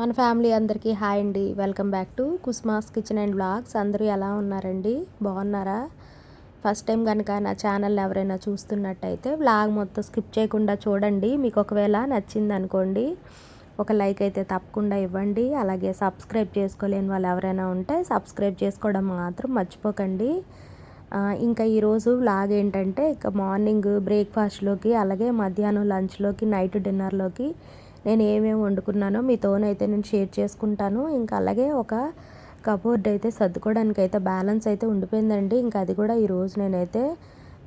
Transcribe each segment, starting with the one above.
మన ఫ్యామిలీ అందరికీ హాయ్ అండి. Welcome back to Kusmas kitchen and blogs. అందరూ ఎలా ఉన్నారండి? బాగున్నారా? ఫస్ట్ టైం కనుక నా ఛానల్ ఎవరైనా చూస్తున్నట్టయితే బ్లాగ్ మొత్తం స్కిప్ చేయకుండా చూడండి. మీకు ఒకవేళ నచ్చింది అనుకోండి ఒక లైక్ అయితే తప్పకుండా ఇవ్వండి. అలాగే సబ్స్క్రైబ్ చేసుకోలేని వాళ్ళు ఎవరైనా ఉంటే సబ్స్క్రైబ్ చేసుకోవడం మాత్రం మర్చిపోకండి. ఇంకా ఈరోజు వ్లాగ్ ఏంటంటే ఇక మార్నింగ్ బ్రేక్ఫాస్ట్లోకి అలాగే మధ్యాహ్నం లంచ్లోకి నైట్ డిన్నర్లోకి నేను ఏమేమి వండుకున్నానో మీతోనైతే నేను షేర్ చేసుకుంటాను. ఇంకా అలాగే ఒక కబోర్డ్ అయితే సర్దుకోవడానికి అయితే బ్యాలెన్స్ అయితే ఉండిపోయిందండి. ఇంకా అది కూడా ఈరోజు నేనైతే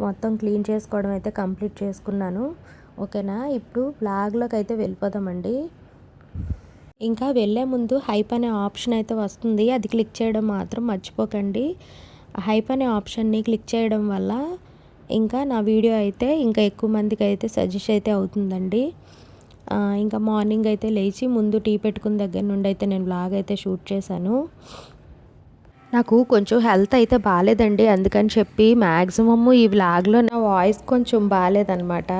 మొత్తం క్లీన్ చేసుకోవడం అయితే కంప్లీట్ చేసుకున్నాను. ఓకేనా? ఇప్పుడు బ్లాగ్లోకి అయితే వెళ్ళిపోదామండి. ఇంకా వెళ్ళే ముందు హైప్ అనే ఆప్షన్ అయితే వస్తుంది. అది క్లిక్ చేయడం మాత్రం మర్చిపోకండి. హైప్ అనే ఆప్షన్ని క్లిక్ చేయడం వల్ల ఇంకా నా వీడియో అయితే ఇంకా ఎక్కువ మందికి అయితే సజెస్ట్ అయితే అవుతుందండి. ఇంకా మార్నింగ్ అయితే లేచి ముందు టీ పెట్టుకున్న దగ్గర నుండి అయితే నేను బ్లాగ్ అయితే షూట్ చేశాను. నాకు కొంచెం హెల్త్ అయితే బాగాలేదండి అందుకని చెప్పి మ్యాక్సిమమ్ ఈ వ్లాగ్లో నా వాయిస్ కొంచెం బాగాలేదనమాట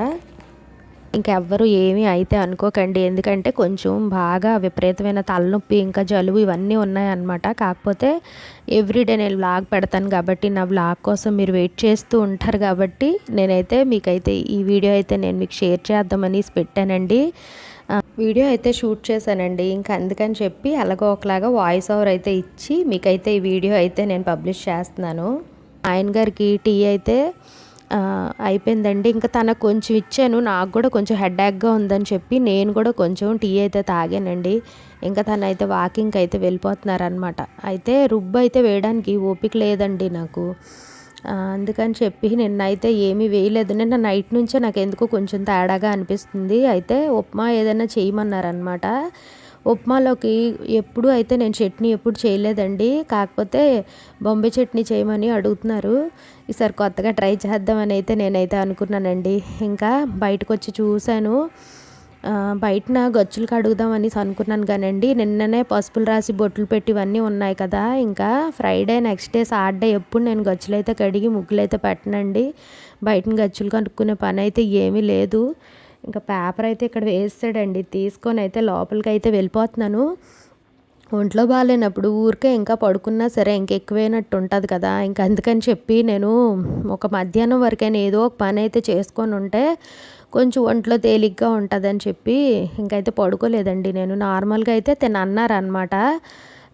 ఇంకెవ్వరు ఏమీ అయితే అనుకోకండి. ఎందుకంటే కొంచెం బాగా విపరీతమైన తలనొప్పి ఇంకా జలుబు ఇవన్నీ ఉన్నాయన్నమాట. కాకపోతే ఎవ్రీడే నేను వ్లాగ్ పెడతాను కాబట్టి నా వ్లాగ్ కోసం మీరు వెయిట్ చేస్తూ ఉంటారు కాబట్టి నేనైతే మీకైతే ఈ వీడియో అయితే నేను మీకు షేర్ చేద్దామని పెట్టానండి. వీడియో అయితే షూట్ చేశానండి. ఇంకా అందుకని చెప్పి అలాగో ఒకలాగా వాయిస్ ఓవర్ అయితే ఇచ్చి మీకైతే ఈ వీడియో అయితే నేను పబ్లిష్ చేస్తున్నాను. ఆయన గారికి టీ అయితే అయిపోయిందండి. ఇంకా తనకు కొంచెం ఇచ్చాను. నాకు కూడా కొంచెం హెడ్ఏక్గా ఉందని చెప్పి నేను కూడా కొంచెం టీ అయితే తాగానండి. ఇంకా తను అయితే వాకింగ్కి అయితే వెళ్ళిపోతున్నారనమాట అయితే రుబ్బు అయితే వేయడానికి ఓపిక లేదండి నాకు. అందుకని చెప్పి నిన్నైతే ఏమీ వేయలేదు. నిన్న నైట్ నుంచే నాకు ఎందుకో కొంచెం తేడాగా అనిపిస్తుంది. అయితే ఉప్మా ఏదైనా చేయమన్నారనమాట ఉప్మాలోకి ఎప్పుడు అయితే నేను చట్నీ ఎప్పుడు చేయలేదండి. కాకపోతే బొంబే చట్నీ చేయమని అడుగుతున్నారు. ఈసారి కొత్తగా ట్రై చేద్దామని అయితే నేనైతే అనుకున్నానండి. ఇంకా బయటకు వచ్చి చూశాను బయటన గచ్చులు కడుగుదామని అనుకున్నాను కానండి. నిన్ననే పసుపులు రాసి బొట్లు పెట్టి ఇవన్నీ ఉన్నాయి కదా. ఇంకా ఫ్రైడే నెక్స్ట్ డే సాటర్డే ఎప్పుడు నేను గచ్చులు అయితే కడిగి ముగ్గులు అయితే పెట్టనండి. బయటన గచ్చులు కనుక్కునే పని అయితే ఏమీ లేదు. ఇంకా పేపర్ అయితే ఇక్కడ వేస్తాడండి. తీసుకొని అయితే లోపలికి అయితే వెళ్ళిపోతున్నాను. ఒంట్లో బాగాలేనప్పుడు ఊరికే ఇంకా పడుకున్నా సరే ఇంకెక్కువైనట్టు ఉంటుంది కదా. ఇంకా అందుకని చెప్పి నేను ఒక మధ్యాహ్నం వరకైనా ఏదో ఒక పని అయితే చేసుకొని ఉంటే కొంచెం ఒంట్లో తేలిగ్గా ఉంటుందని చెప్పి ఇంకైతే పడుకోలేదండి. నేను నార్మల్గా అయితే తిన అన్నారనమాట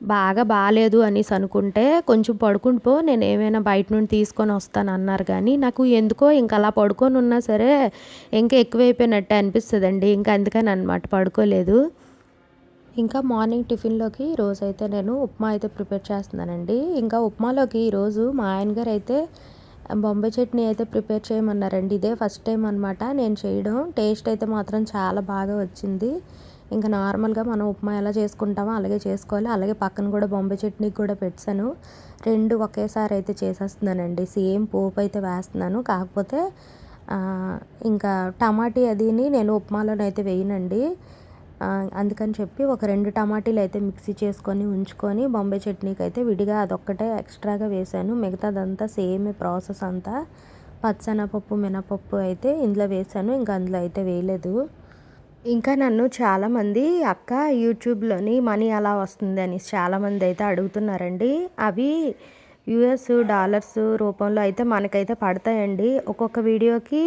బాగా బాగాలేదు అనేసి అనుకుంటే కొంచెం పడుకుని పో నేను ఏమైనా బయట నుండి తీసుకొని వస్తాను అన్నారు. కానీ నాకు ఎందుకో ఇంకా అలా పడుకొని ఉన్నా సరే ఇంకా ఎక్కువైపోయినట్టు అనిపిస్తుందండి. ఇంకా అందుకని అనమాట పడుకోలేదు. ఇంకా మార్నింగ్ టిఫిన్లోకి రోజు అయితే నేను ఉప్మా అయితే ప్రిపేర్ చేస్తున్నానండి. ఇంకా ఉప్మాలోకి ఈరోజు మా ఆయన గారు అయితే బొంబాయి చట్నీ అయితే ప్రిపేర్ చేయమన్నారండి. ఇదే ఫస్ట్ టైం అనమాట నేను చేయడం. టేస్ట్ అయితే మాత్రం చాలా బాగా వచ్చింది. ఇంకా నార్మల్గా మనం ఉప్మా ఎలా చేసుకుంటామో అలాగే చేసుకోవాలి. అలాగే పక్కన కూడా బొంబాయి చట్నీకి కూడా పెట్టాను. రెండు ఒకేసారి అయితే చేసేస్తున్నానండి. సేమ్ పోపు అయితే వేస్తున్నాను. కాకపోతే ఇంకా టమాటీ అదిని నేను ఉప్మాలోనైతే వేయనండి. అందుకని చెప్పి ఒక రెండు టమాటీలు అయితే మిక్సీ చేసుకొని ఉంచుకొని బొంబాయి చట్నీకి అయితే విడిగా అదొక్కటే ఎక్స్ట్రాగా వేసాను మిగతాదంతా సేమ్ ప్రాసెస్ అంతా. పచ్చనపప్పు మినపప్పు అయితే ఇందులో వేసాను ఇంకా అందులో అయితే వేయలేదు. ఇంకా నన్ను చాలామంది అక్క యూట్యూబ్లోని మనీ అలా వస్తుంది అని చాలామంది అయితే అడుగుతున్నారండి. అవి యుఎస్ డాలర్స్ రూపంలో అయితే మనకైతే పడతాయండి. ఒక్కొక్క వీడియోకి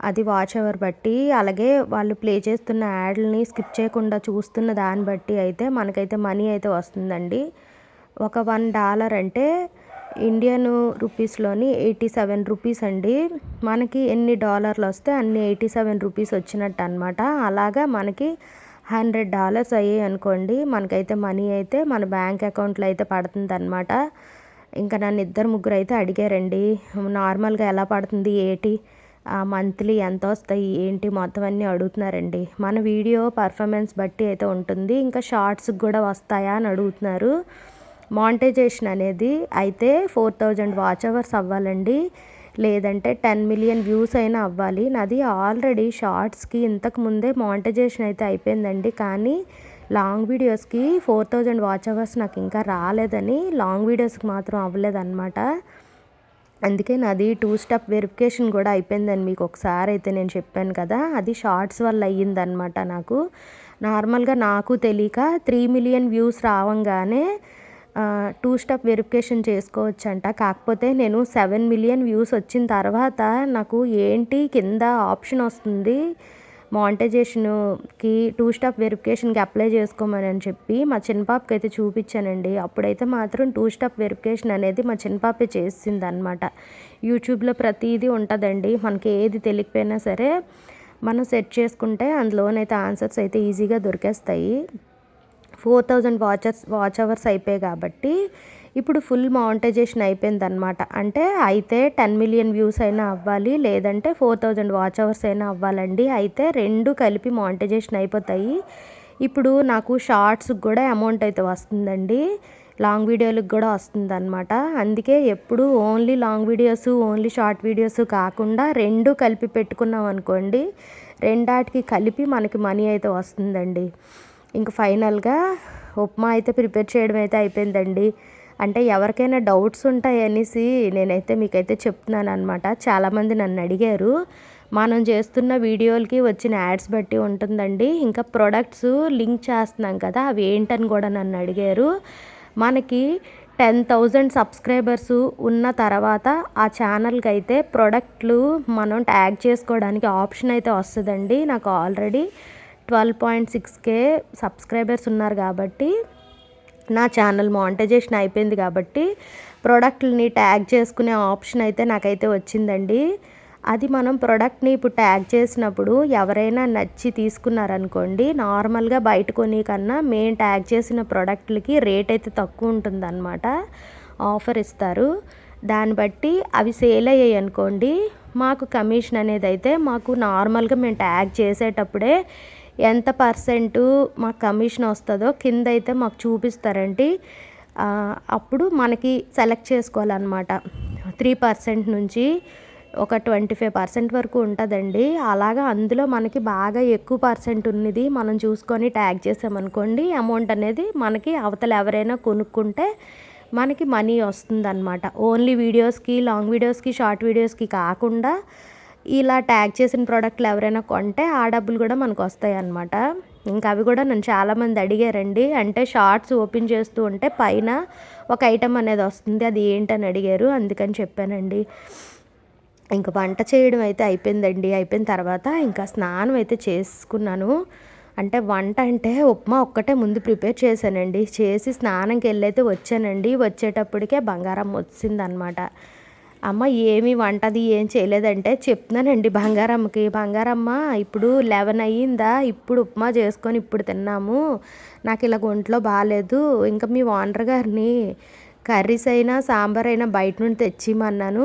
అది వాచ్ అవర్ బట్టి అలాగే వాళ్ళు ప్లే చేస్తున్న యాడ్లని స్కిప్ చేయకుండా చూస్తున్న దాన్ని బట్టి అయితే మనకైతే మనీ అయితే వస్తుందండి. ఒక వన్ డాలర్ అంటే ఇండియన్ రూపీస్లోని ఎయిటీ సెవెన్ రూపీస్ అండి. మనకి ఎన్ని డాలర్లు వస్తే అన్ని ఎయిటీ సెవెన్ రూపీస్ వచ్చినట్టు అనమాట అలాగా మనకి హండ్రెడ్ డాలర్స్ అయ్యాయి అనుకోండి. మనకైతే మనీ అయితే మన బ్యాంక్ అకౌంట్లో అయితే పడుతుంది అనమాట ఇంకా నన్ను ఇద్దరు ముగ్గురు అయితే అడిగారండి నార్మల్గా ఎలా పడుతుంది? ఏటి? మంత్లీ ఎంత వస్తాయి? ఏంటి? మొత్తం అన్నీ అడుగుతున్నారండి. మన వీడియో పర్ఫార్మెన్స్ బట్టి అయితే ఉంటుంది. ఇంకా షార్ట్స్కి కూడా వస్తాయా అని అడుగుతున్నారు. మాంటైజేషన్ అనేది అయితే ఫోర్ థౌజండ్ వాచ్ అవర్స్ అవ్వాలండి. లేదంటే టెన్ మిలియన్ వ్యూస్ అయినా అవ్వాలి. నాది ఆల్రెడీ షార్ట్స్కి ఇంతకు ముందే మాంటైజేషన్ అయితే అయిపోయిందండి. కానీ లాంగ్ వీడియోస్కి ఫోర్ థౌజండ్ వాచ్ అవర్స్ నాకు ఇంకా రాలేదని లాంగ్ వీడియోస్కి మాత్రం అవ్వలేదన్నమాట. అందుకే నాది టూ స్టెప్ వెరిఫికేషన్ కూడా అయిపోయిందని మీకు ఒకసారి అయితే నేను చెప్పాను కదా అది షార్ట్స్ వల్ల అయ్యిందనమాట నాకు. నార్మల్గా నాకు తెలియక త్రీ మిలియన్ వ్యూస్ రావంగానే టూ స్టెప్ వెరిఫికేషన్ చేసుకోవచ్చంట. కాకపోతే నేను సెవెన్ మిలియన్ వ్యూస్ వచ్చిన తర్వాత నాకు ఏంటి కింద ఆప్షన్ వస్తుంది? మానిటైజేషన్కి టూ స్టాప్ వెరిఫికేషన్కి అప్లై చేసుకోమని అని చెప్పి మా చిన్నపాపకి అయితే చూపించానండి. అప్పుడైతే మాత్రం టూ స్టాప్ వెరిఫికేషన్ అనేది మా చిన్నపాపే చేసింది అనమాట యూట్యూబ్లో ప్రతిదీ ఉంటుందండి. మనకి ఏది తెలియకపోయినా సరే మనం సెట్ చేసుకుంటే అందులోనైతే ఆన్సర్స్ అయితే ఈజీగా దొరికేస్తాయి. Four thousand watchers watch hours అయిపోయాయి కాబట్టి ఇప్పుడు ఫుల్ మానిటైజేషన్ అయిపోయింది అనమాట అంటే అయితే టెన్ మిలియన్ వ్యూస్ అయినా అవ్వాలి లేదంటే ఫోర్ థౌజండ్ వాచ్ అవర్స్ అయినా అవ్వాలండి. అయితే రెండు కలిపి మానిటైజేషన్ అయిపోతాయి. ఇప్పుడు నాకు షార్ట్స్కి కూడా అమౌంట్ అయితే వస్తుందండి. లాంగ్ వీడియోలకు కూడా వస్తుంది అనమాట అందుకే ఎప్పుడు only long videos only short videos కాకుండా రెండు కలిపి పెట్టుకున్నాం అనుకోండి రెండాటికి కలిపి మనకి మనీ అయితే వస్తుందండి. ఇంక ఫైనల్గా ఉప్మా అయితే ప్రిపేర్ చేయడం అయితే అయిపోయిందండి. అంటే ఎవరికైనా డౌట్స్ ఉంటాయి అనేసి నేనైతే మీకైతే చెప్తున్నాను అనమాట చాలామంది నన్ను అడిగారు. మనం చేస్తున్న వీడియోలకి వచ్చిన యాడ్స్ బట్టి ఉంటుందండి. ఇంకా ప్రొడక్ట్స్ లింక్ చేస్తున్నాం కదా అవి ఏంటని కూడా నన్ను అడిగారు. మనకి టెన్ థౌజండ్ సబ్స్క్రైబర్స్ ఉన్న తర్వాత ఆ ఛానల్కి అయితే ప్రొడక్ట్లు మనం ట్యాగ్ చేసుకోవడానికి ఆప్షన్ అయితే వస్తుందండి. నాకు already twelve point six K subscribers ఉన్నారు కాబట్టి నా ఛానల్ మానిటైజేషన్ అయిపోయింది కాబట్టి ప్రోడక్ట్ని ట్యాగ్ చేసుకునే ఆప్షన్ అయితే నాకైతే వచ్చిందండి. అది మనం ప్రోడక్ట్ని ఇప్పుడు ట్యాగ్ చేసినప్పుడు ఎవరైనా నచ్చి తీసుకున్నారనుకోండి నార్మల్గా బయట కొని కన్నా మేము ట్యాగ్ చేసిన ప్రోడక్ట్లకి రేట్ అయితే తక్కువ ఉంటుందన్నమాట. ఆఫర్ ఇస్తారు. దాన్ని బట్టి అవి సేల్ అయ్యాయి అనుకోండి మాకు కమిషన్ అనేది అయితే మాకు నార్మల్గా మేము ట్యాగ్ చేసేటప్పుడే ఎంత పర్సెంటు మాకు కమిషన్ వస్తుందో కింద అయితే మాకు చూపిస్తారండి. అప్పుడు మనకి సెలెక్ట్ చేసుకోవాలన్నమాట. త్రీ పర్సెంట్ నుంచి ఒక ట్వంటీ ఫైవ్ పర్సెంట్ వరకు ఉంటుందండి. అలాగా అందులో మనకి బాగా ఎక్కువ పర్సెంట్ ఉన్నది మనం చూసుకొని ట్యాగ్ చేసామనుకోండి అమౌంట్ అనేది మనకి అవతల ఎవరైనా కొనుక్కుంటే మనకి మనీ వస్తుందన్నమాట. ఓన్లీ వీడియోస్కి లాంగ్ వీడియోస్కి షార్ట్ వీడియోస్కి కాకుండా ఇలా ట్యాగ్ చేసిన ప్రోడక్ట్లు ఎవరైనా కొంటే ఆ డబ్బులు కూడా మనకు వస్తాయి అన్నమాట ఇంకా అవి కూడా నన్ను చాలామంది అడిగారండి. అంటే షార్ట్స్ ఓపెన్ చేస్తూ ఉంటే పైన ఒక ఐటెం అనేది వస్తుంది. అది ఏంటని అడిగారు. అందుకని చెప్పానండి. ఇంకా వంట చేయడం అయితే అయిపోయిందండి. అయిపోయిన తర్వాత ఇంకా స్నానం అయితే చేసుకున్నాను. అంటే వంట అంటే ఉప్మా ఒక్కటే ముందు ప్రిపేర్ చేశానండి. చేసి స్నానంకి వెళ్ళైతే వచ్చానండి. వచ్చేటప్పటికే బంగారం వచ్చిందనమాట అమ్మ ఏమి వంటది ఏం చేయలేదంటే చెప్తున్నానండి బంగారమ్మకి. బంగారమ్మ ఇప్పుడు లెవెన్ అయ్యిందా? ఇప్పుడు ఉప్మా చేసుకొని ఇప్పుడు తిన్నాము. నాకు ఇలా ఒంట్లో బాగాలేదు ఇంకా మీ ఓనర్ గారిని కర్రీస్ అయినా సాంబార్ అయినా బయట నుండి తెచ్చిమన్నాను.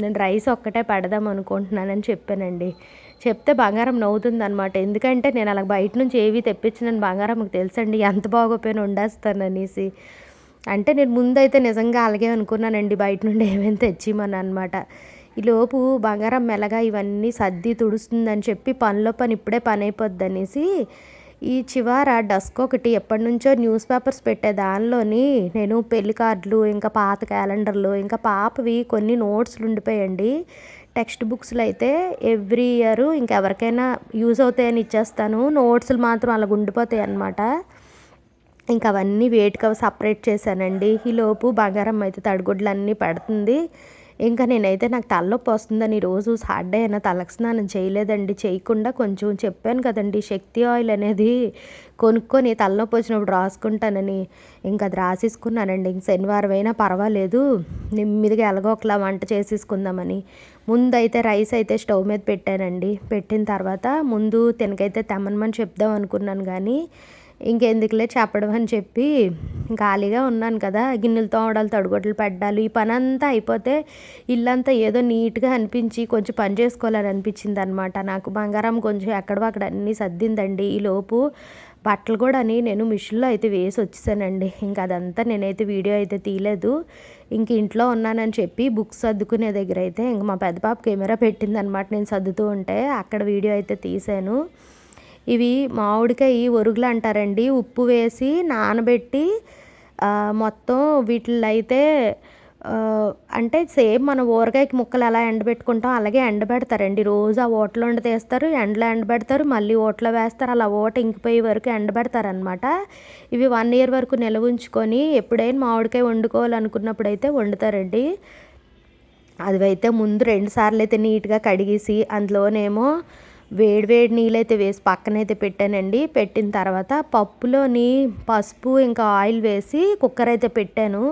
నేను రైస్ ఒక్కటే పెడదాం అనుకుంటున్నానని చెప్పానండి. చెప్తే బంగారం నవ్వుతుంది అనమాట ఎందుకంటే నేను అలా బయట నుంచి ఏవి తెప్పించినని బంగారంకి తెలుసండి. ఎంత బాగోపోయినా వండేస్తాను అనేసి. అంటే నేను ముందైతే నిజంగా అలాగే అనుకున్నానండి. బయట నుండి ఏమేమి తెచ్చిమని అనమాట ఈలోపు బంగారం మెలగా ఇవన్నీ సర్ది తుడుస్తుందని చెప్పి పనిలో పని ఇప్పుడే పని అయిపోద్ది అనేసి ఈ చివర డస్క్ ఒకటి ఎప్పటి నుంచో న్యూస్ పేపర్స్ పెట్టే దానిలోని నేను పెళ్ళి కార్డులు ఇంకా పాత క్యాలెండర్లు ఇంకా పాపవి కొన్ని నోట్స్లు ఉండిపోయండి. టెక్స్ట్ బుక్స్లో అయితే ఎవ్రీ ఇయర్ ఇంకెవరికైనా యూజ్ అవుతాయని ఇచ్చేస్తాను. నోట్స్లు మాత్రం అలా ఉండిపోతాయి అన్నమాట ఇంకా అవన్నీ వేటికి సపరేట్ చేశానండి. ఈలోపు బంగారం అయితే తడిగుడ్లన్నీ పెడుతుంది. ఇంకా నేనైతే నాకు తలనొప్పి వస్తుందని రోజు సాటర్డే అయినా తలకు స్నానం చేయలేదండి. చేయకుండా కొంచెం చెప్పాను కదండి శక్తి ఆయిల్ అనేది కొనుక్కొని తలనొప్పి వచ్చినప్పుడు రాసుకుంటానని ఇంకా అది రాసేసుకున్నానండి. ఇంక శనివారం అయినా పర్వాలేదు నెమ్మదిగా ఎలాగో ఒకలా వంట చేసేసుకుందామని. ముందు అయితే రైస్ అయితే స్టవ్ మీద పెట్టానండి. పెట్టిన తర్వాత ముందు తినకైతే తెమ్మనమని చెప్దాం అనుకున్నాను కానీ ఇంకెందుకులే చెప్పడం అని చెప్పి ఖాళీగా ఉన్నాను కదా. గిన్నెలు తోమడాలు తడుగొడ్లు పెట్టాలి ఈ పని అంతా అయిపోతే ఇల్లంతా ఏదో నీట్గా అనిపించి కొంచెం పని చేసుకోవాలని అనిపించింది అనమాట నాకు బంగారం కొంచెం ఎక్కడో అక్కడ అన్నీ సర్దిందండి. ఈలోపు బట్టలు కూడా అని నేను మిషన్లో అయితే వేసి వచ్చేసానండి. ఇంకా అదంతా నేనైతే వీడియో అయితే తీయలేదు. ఇంక ఇంట్లో ఉన్నానని చెప్పి బుక్స్ సర్దుకునే దగ్గర అయితే ఇంక మా పెద్ద పాప కెమెరా పెట్టిందనమాట నేను సర్దుతూ ఉంటే అక్కడ వీడియో అయితే తీసాను ఇవి మామిడికాయ ఒరుగులు అంటారండి. ఉప్పు వేసి నానబెట్టి మొత్తం వీటిల్లో అయితే అంటే సేమ్ మన ఊరగాయకి ముక్కలు ఎలా ఎండబెట్టుకుంటాం అలాగే ఎండబెడతారండి. రోజు ఆ ఓట్లో వండి తీస్తారు ఎండలో ఎండబెడతారు మళ్ళీ ఓట్లో వేస్తారు అలా ఓట ఇంకిపోయే వరకు ఎండబెడతారనమాట ఇవి వన్ ఇయర్ వరకు నిల్వ ఉంచుకొని ఎప్పుడైనా మామిడికాయ వండుకోవాలనుకున్నప్పుడు అయితే వండుతారండి. అది అయితే ముందు రెండు సార్లు అయితే నీట్గా కడిగేసి అందులోనేమో వేడి వేడి నీళ్ళైతే వేసి పక్కనైతే పెట్టానండి. పెట్టిన తర్వాత పప్పులోని పసుపు ఇంకా ఆయిల్ వేసి కుక్కర్ అయితే పెట్టాను.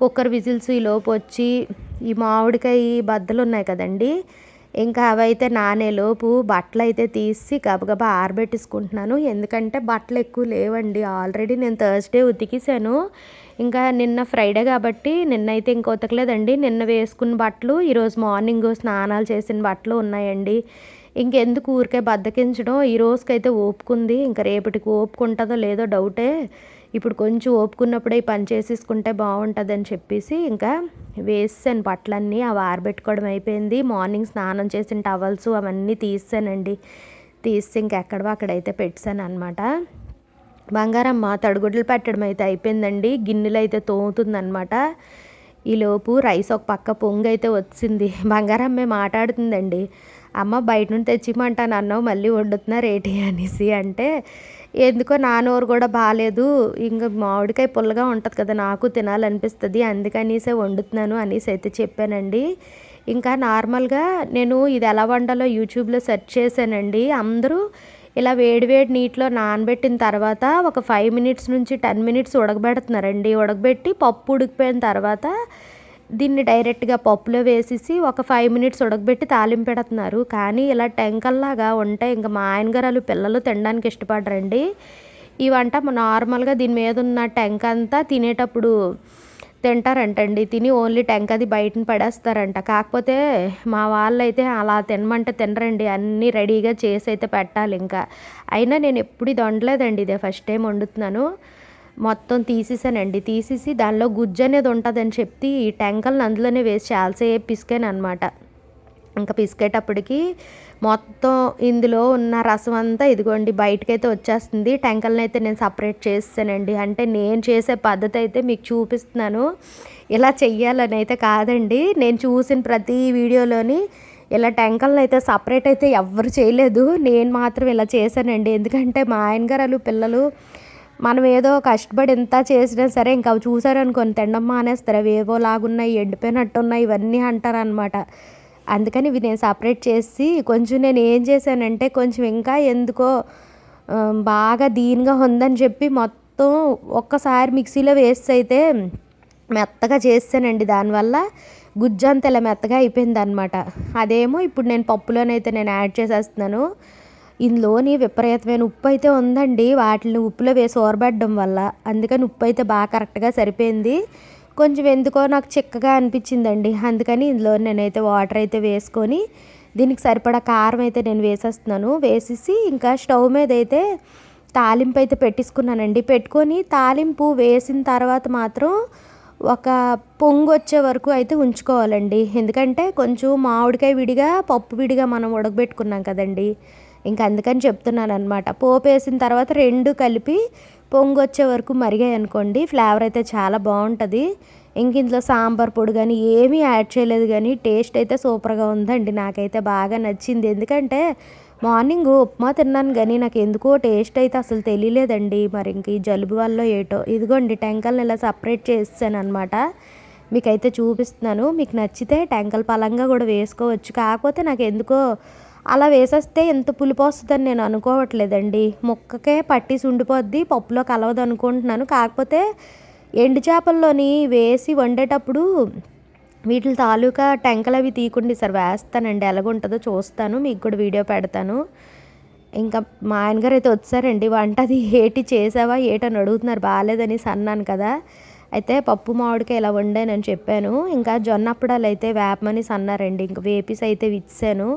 కుక్కర్ విజిల్స్ ఈ లోపు వచ్చి ఈ మామిడికాయ బద్దలు ఉన్నాయి కదండి. ఇంకా అవైతే నానేలోపు బట్టలు అయితే తీసి గబగబా ఆరబెట్టేసుకుంటున్నాను. ఎందుకంటే బట్టలు ఎక్కువ లేవండి. ఆల్రెడీ నేను థర్స్డే ఉతికిసాను ఇంకా నిన్న ఫ్రైడే కాబట్టి నిన్న అయితే ఇంక ఉతకలేదండి. నిన్న వేసుకున్న బట్టలు ఈరోజు మార్నింగ్ స్నానాలు చేసిన బట్టలు ఉన్నాయండి. ఇంకెందుకు ఊరికే బద్దకించడం? ఈ రోజుకైతే ఓపుకుంది. ఇంకా రేపటికి ఓపుకుంటుందో లేదో డౌటే. ఇప్పుడు కొంచెం ఓపుకున్నప్పుడే ఈ పని చేసేసుకుంటే బాగుంటుందని చెప్పేసి ఇంకా వేసాను బట్టలన్నీ. అవి ఆరబెట్టుకోవడం అయిపోయింది. మార్నింగ్ స్నానం చేసిన టవల్స్ అవన్నీ తీసానండి తీసి ఇంకెక్కడో అక్కడైతే పెట్టాను అనమాట బంగారమ్మ తడుగుడ్లు పెట్టడం అయితే అయిపోయిందండి. గిన్నెలు అయితే తోముతుందనమాట ఈలోపు రైస్ ఒక పక్క పొంగు అయితే వచ్చింది. బంగారమ్మే మాట్లాడుతుందండి. అమ్మ బయట నుండి తెచ్చిమంటాను అన్నావు మళ్ళీ వండుతున్నారు రేటి అనేసి అంటే ఎందుకో నా నోరు కూడా బాగాలేదు ఇంకా మామిడికాయ పుల్లగా ఉంటుంది కదా నాకు తినాలనిపిస్తుంది అందుకనేసే వండుతున్నాను అనేసి అయితే చెప్పానండి. ఇంకా నార్మల్గా నేను ఇది ఎలా వండాలో యూట్యూబ్లో సెర్చ్ చేశానండి. అందరూ ఇలా వేడివేడి నీటిలో నానబెట్టిన తర్వాత ఒక ఫైవ్ మినిట్స్ నుంచి టెన్ మినిట్స్ ఉడకబెడుతున్నారండి. ఉడకబెట్టి పప్పు ఉడికిపోయిన తర్వాత దీన్ని డైరెక్ట్గా పప్పులో వేసేసి ఒక ఫైవ్ మినిట్స్ ఉడకబెట్టి తాలింపు పెడుతున్నారు. కానీ ఇలా టెంకల్లాగా ఉంటే ఇంకా మా ఆయనగారు పిల్లలు తినడానికి ఇష్టపడరండి. ఈ వంట నార్మల్గా దీని మీద ఉన్న టెంక అంతా తినేటప్పుడు తింటారంటండి. తిని ఓన్లీ టెంక అది బయటను పడేస్తారంట. కాకపోతే మా వాళ్ళు అయితే అలా తినమంటే తినరండి. అన్నీ రెడీగా చేసి అయితే పెట్టాలి ఇంకా అయినా నేను ఎప్పుడు ఇది వండలేదండి. ఇదే ఫస్ట్ టైం వండుతున్నాను. మొత్తం తీసేసానండి. తీసేసి దానిలో గుజ్జు అనేది ఉంటుందని చెప్పి ఈ టెంకల్ని అందులోనే వేసి చాలాసేపు పిసికాను అనమాట ఇంకా పిసికేటప్పటికి మొత్తం ఇందులో ఉన్న రసం అంతా ఇదిగోండి బయటకైతే వచ్చేస్తుంది. టెంకల్ని అయితే నేను సపరేట్ చేస్తానండి. అంటే నేను చేసే పద్ధతి అయితే మీకు చూపిస్తున్నాను. ఇలా చెయ్యాలని అయితే కాదండి. నేను చూసిన ప్రతి వీడియోలోని ఇలా టెంకల్ని అయితే సపరేట్ అయితే ఎవ్వరు చేయలేదు. నేను మాత్రం ఇలా చేశానండి. ఎందుకంటే మా ఆయన గారు పిల్లలు మనం ఏదో కష్టపడి ఎంత చేసినా సరే ఇంకా అవి చూసారనుకోని తినడం మానేస్తారు అవి ఏవో లాగున్నాయి ఎండిపోయినట్టు ఉన్నాయి ఇవన్నీ అంటారు అనమాట అందుకని ఇవి నేను సపరేట్ చేసి కొంచెం నేను ఏం చేశానంటే కొంచెం ఇంకా ఎందుకో బాగా దీనిగా ఉందని చెప్పి మొత్తం ఒక్కసారి మిక్సీలో వేస్ట్ అయితే మెత్తగా చేస్తానండి. దానివల్ల గుజ్జంత ఇలా మెత్తగా అయిపోయింది అనమాట అదేమో ఇప్పుడు నేను పప్పులోనైతే నేను యాడ్ చేసేస్తున్నాను. ఇందులోని విపరీతమైన ఉప్పు అయితే ఉందండి. వాటిని ఉప్పులో వేసి ఊరబెట్టడం వల్ల. అందుకని ఉప్పు అయితే బాగా కరెక్ట్గా సరిపోయింది. కొంచెం ఎందుకో నాకు చిక్కగా అనిపించిందండి. అందుకని ఇందులో నేనైతే వాటర్ అయితే వేసుకొని దీనికి సరిపడా కారం అయితే నేను వేసేస్తున్నాను. వేసేసి ఇంకా స్టవ్ మీద అయితే తాలింపు అయితే పెట్టేసుకున్నానండి. పెట్టుకొని తాలింపు వేసిన తర్వాత మాత్రం ఒక పొంగు వచ్చే వరకు అయితే ఉంచుకోవాలండి. ఎందుకంటే కొంచెం మామిడికాయ విడిగా పప్పు విడిగా మనం ఉడకబెట్టుకున్నాం కదండి. ఇంకా అందుకని చెప్తున్నాను అనమాట పోపు వేసిన తర్వాత రెండు కలిపి పొంగు వచ్చే వరకు మరిగాయి అనుకోండి. ఫ్లేవర్ అయితే చాలా బాగుంటుంది. ఇంక ఇందులో సాంబార్ పొడి కానీ ఏమీ యాడ్ చేయలేదు కానీ టేస్ట్ అయితే సూపర్గా ఉందండి. నాకైతే బాగా నచ్చింది. ఎందుకంటే మార్నింగ్ ఉప్మా తిన్నాను కానీ నాకు ఎందుకో టేస్ట్ అయితే అసలు తెలియలేదండి. మరి ఇంక ఈ జలుబు వల్ల ఏటో. ఇదిగోండి టెంకల్ని ఇలా సపరేట్ చేసాను అనమాట మీకైతే చూపిస్తున్నాను. మీకు నచ్చితే టెంకల్ పలంగా కూడా వేసుకోవచ్చు. కాకపోతే నాకు ఎందుకో అలా వేసేస్తే ఎంత పులుపు వస్తుందని నేను అనుకోవట్లేదండి. ముక్కకే పట్టేసి ఉండిపోద్ది పప్పులో కలవదు అనుకుంటున్నాను. కాకపోతే ఎండు చేపల్లోని వేసి వండేటప్పుడు వీటి తాలూకా టెంకలు అవి తీయకుండా సార్ వేస్తానండి. ఎలాగుంటుందో చూస్తాను. మీకు కూడా వీడియో పెడతాను. ఇంకా మా ఆయనగారు అయితే వచ్చారండి. వంట అది ఏటి చేసావా ఏటని అడుగుతున్నారు. బాగాలేదని అన్నాను కదా. అయితే పప్పు మామిడికాయ ఇలా వండానని చెప్పాను. ఇంకా జొన్న అప్పడాలు అయితే వేపమని అన్నారండి. ఇంకా వేపీస్ అయితే ఇచ్చాను.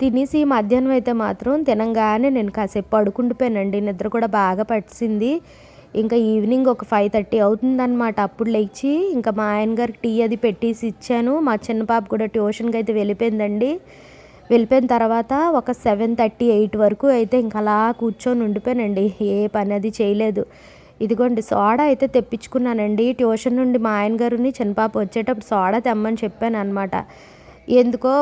తినేసి మధ్యాహ్నం అయితే మాత్రం తినంగానే నేను కాసేపు పడుకుండిపోయానండి. నిద్ర కూడా బాగా పట్టింది. ఇంకా ఈవినింగ్ ఒక ఫైవ్ థర్టీ అవుతుందన్నమాట. అప్పుడు లేచి ఇంకా మా ఆయన గారికి టీ అది పెట్టేసి ఇచ్చాను. మా చిన్న పాప కూడా ట్యూషన్కి అయితే వెళ్ళిపోయిందండి. వెళ్ళిపోయిన తర్వాత ఒక సెవెన్ థర్టీ ఎయిట్ వరకు అయితే ఇంకా అలా కూర్చొని ఉండిపోయానండి. ఏ పని అది చేయలేదు. ఇదిగోండి సోడా అయితే తెప్పించుకున్నానండి. ట్యూషన్ నుండి మా ఆయన గారిని చిన్నపాప వచ్చేటప్పుడు సోడా తెమ్మని చెప్పాను అనమాట ఎందుకో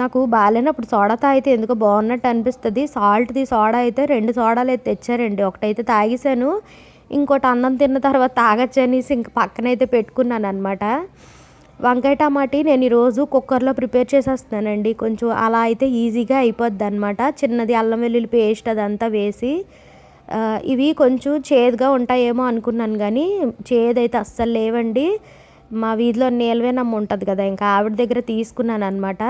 నాకు బాగాలేనప్పుడు సోడా తాగితే ఎందుకో బాగున్నట్టు అనిపిస్తుంది. సాల్ట్ది సోడా అయితే రెండు సోడాలు అయితే తెచ్చారండి. ఒకటైతే తాగేసాను ఇంకోటి అన్నం తిన్న తర్వాత తాగచ్చు అనేసి ఇంక పక్కనైతే పెట్టుకున్నాను అనమాట వంకాయ టమాటీ నేను ఈరోజు కుక్కర్లో ప్రిపేర్ చేసేస్తున్నానండి. కొంచెం అలా అయితే ఈజీగా అయిపోద్ది అనమాట చిన్నది అల్లం వెల్లుల్లి పేస్ట్ అదంతా వేసి ఇవి కొంచెం చేదుగా ఉంటాయేమో అనుకున్నాను కానీ చేదైతే అస్సలు లేవండి. మా వీధిలో నీలవేనమ్మ ఉంటుంది కదా ఇంకా ఆవిడ దగ్గర తీసుకున్నాను అనమాట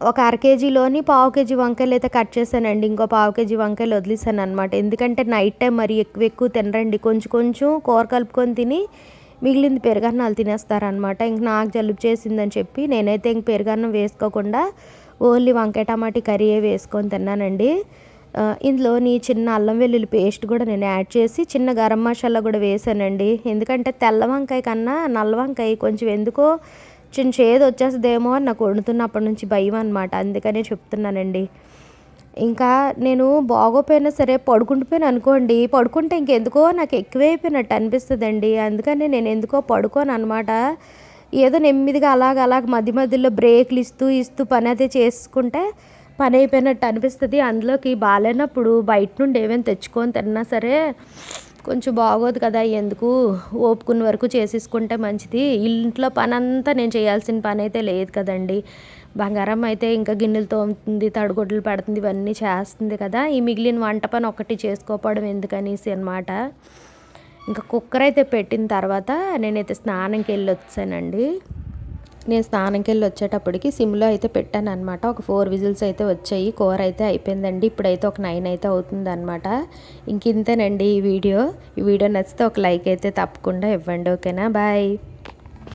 ఒక అర కేజీలోని పావు కేజీ వంకాయలు అయితే కట్ చేశానండి ఇంకో పావు కేజీ వంకాయలు వదిలేసాను అనమాట ఎందుకంటే నైట్ టైం మరి ఎక్కువ ఎక్కువ తినరండి కొంచెం కొంచెం కూర కలుపుకొని తిని మిగిలింది పెరుగన్నాలు తినేస్తారనమాట ఇంక నాకు జలుబు చేసిందని చెప్పి నేనైతే ఇంక పెరుగన్నం వేసుకోకుండా ఓన్లీ వంకాయ టమాటీ కర్రీయే వేసుకొని తిన్నానండి. ఇందులో నీ చిన్న అల్లం వెల్లుల్లి పేస్ట్ కూడా నేను యాడ్ చేసి చిన్న గరం మసాలా కూడా వేసానండి. ఎందుకంటే తెల్ల వంకాయ కన్నా నల్ల వంకాయ కొంచెం ఎందుకో చిన్న చేదు వచ్చేస్తుందేమో అని నాకు వండుతున్నప్పటి నుంచి భయం అనమాట అందుకనే చెప్తున్నానండి. ఇంకా నేను బాగోపోయినా సరే పడుకుంటుపోయాను అనుకోండి పడుకుంటే ఇంకెందుకో నాకు ఎక్కువైపోయినట్టు అనిపిస్తుందండి. అందుకని నేను ఎందుకో పడుకోను అనమాట ఏదో నెమ్మదిగా అలాగ అలాగ మధ్య మధ్యలో బ్రేక్లు ఇస్తూ ఇస్తూ పని అయితే చేసుకుంటే పని అయిపోయినట్టు అనిపిస్తుంది. అందులోకి బాగాలేనప్పుడు బయట నుండి ఏమైనా తెచ్చుకొని తిన్నా సరే కొంచెం బాగోదు కదా ఎందుకు ఓపుకున్న వరకు చేసేసుకుంటే మంచిది. ఇంట్లో పని అంతా నేను చేయాల్సిన పని అయితే లేదు కదండి. బంగారం అయితే ఇంకా గిన్నెలు తోముతుంది తడుగుడ్లు పెడుతుంది ఇవన్నీ చేస్తుంది కదా. ఈ మిగిలిన వంట పని ఒకటి చేసుకోపోవడం ఎందుకనేసి అనమాట ఇంకా కుక్కర్ అయితే పెట్టిన తర్వాత నేనైతే స్నానంకి వెళ్ళి వచ్చానండి. నేను స్నానంకి వెళ్ళి వచ్చేటప్పటికి సిమ్లో అయితే పెట్టాను అనమాట ఒక ఫోర్ విజిల్స్ అయితే వచ్చాయి. కూర అయితే అయిపోయిందండి. ఇప్పుడైతే ఒక నైన్ అయితే అవుతుంది అనమాట ఇంక ఇంతేనండి ఈ వీడియో. ఈ వీడియో నచ్చితే ఒక లైక్ అయితే తప్పకుండా ఇవ్వండి. ఓకేనా? బాయ్.